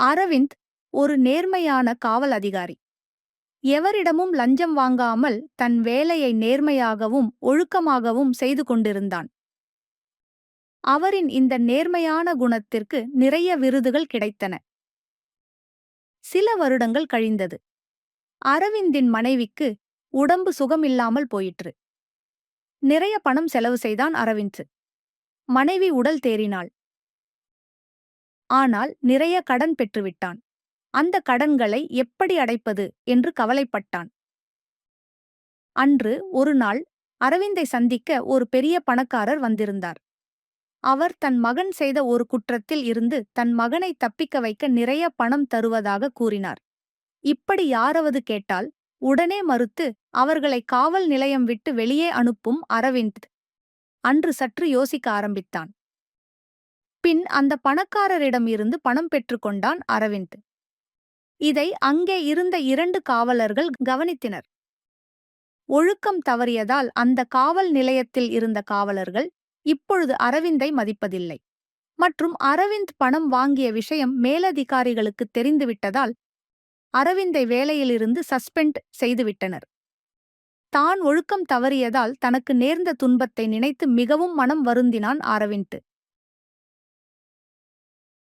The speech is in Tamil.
அரவிந்த் ஒரு நேர்மையான காவல் அதிகாரி. எவரிடமும் லஞ்சம் வாங்காமல் தன் வேலையை நேர்மையாகவும் ஒழுக்கமாகவும் செய்து கொண்டிருந்தான். அவரின் இந்த நேர்மையான குணத்திற்கு நிறைய விருதுகள் கிடைத்தன. சில வருடங்கள் கழிந்தது. அரவிந்தின் மனைவிக்கு உடம்பு சுகமில்லாமல் போயிற்று. நிறைய பணம் செலவு செய்தான் அரவிந்த். மனைவி உடல் தேறினாள். ஆனால் நிறைய கடன் பெற்றுவிட்டான். அந்த கடன்களை எப்படி அடைப்பது என்று கவலைப்பட்டான். அன்று ஒரு நாள் அரவிந்தை சந்திக்க ஒரு பெரிய பணக்காரர் வந்திருந்தார். அவர் தன் மகன் செய்த ஒரு குற்றத்தில் இருந்து தன் மகனை தப்பிக்க வைக்க நிறைய பணம் தருவதாக கூறினார். இப்படி யாரவது கேட்டால் உடனே மறுத்து அவர்களை காவல் நிலையம் விட்டு வெளியே அனுப்பும் அரவிந்த். அன்று சற்று யோசிக்க ஆரம்பித்தான். பின் அந்த பணக்காரரிடம் இருந்து பணம் பெற்றுக்கொண்டான் அரவிந்த். இதை அங்கே இருந்த இரண்டு காவலர்கள் கவனித்தனர். ஒழுக்கம் தவறியதால் அந்த காவல் நிலையத்தில் இருந்த காவலர்கள் இப்பொழுது அரவிந்தை மதிப்பதில்லை. மற்றும் அரவிந்த் பணம் வாங்கிய விஷயம் மேலதிகாரிகளுக்கு தெரிந்துவிட்டதால் அரவிந்தை வேலையிலிருந்து சஸ்பெண்ட் செய்துவிட்டனர். தான் ஒழுக்கம் தவறியதால் தனக்கு நேர்ந்த துன்பத்தை நினைத்து மிகவும் மனம் வருந்தினான் அரவிந்த்.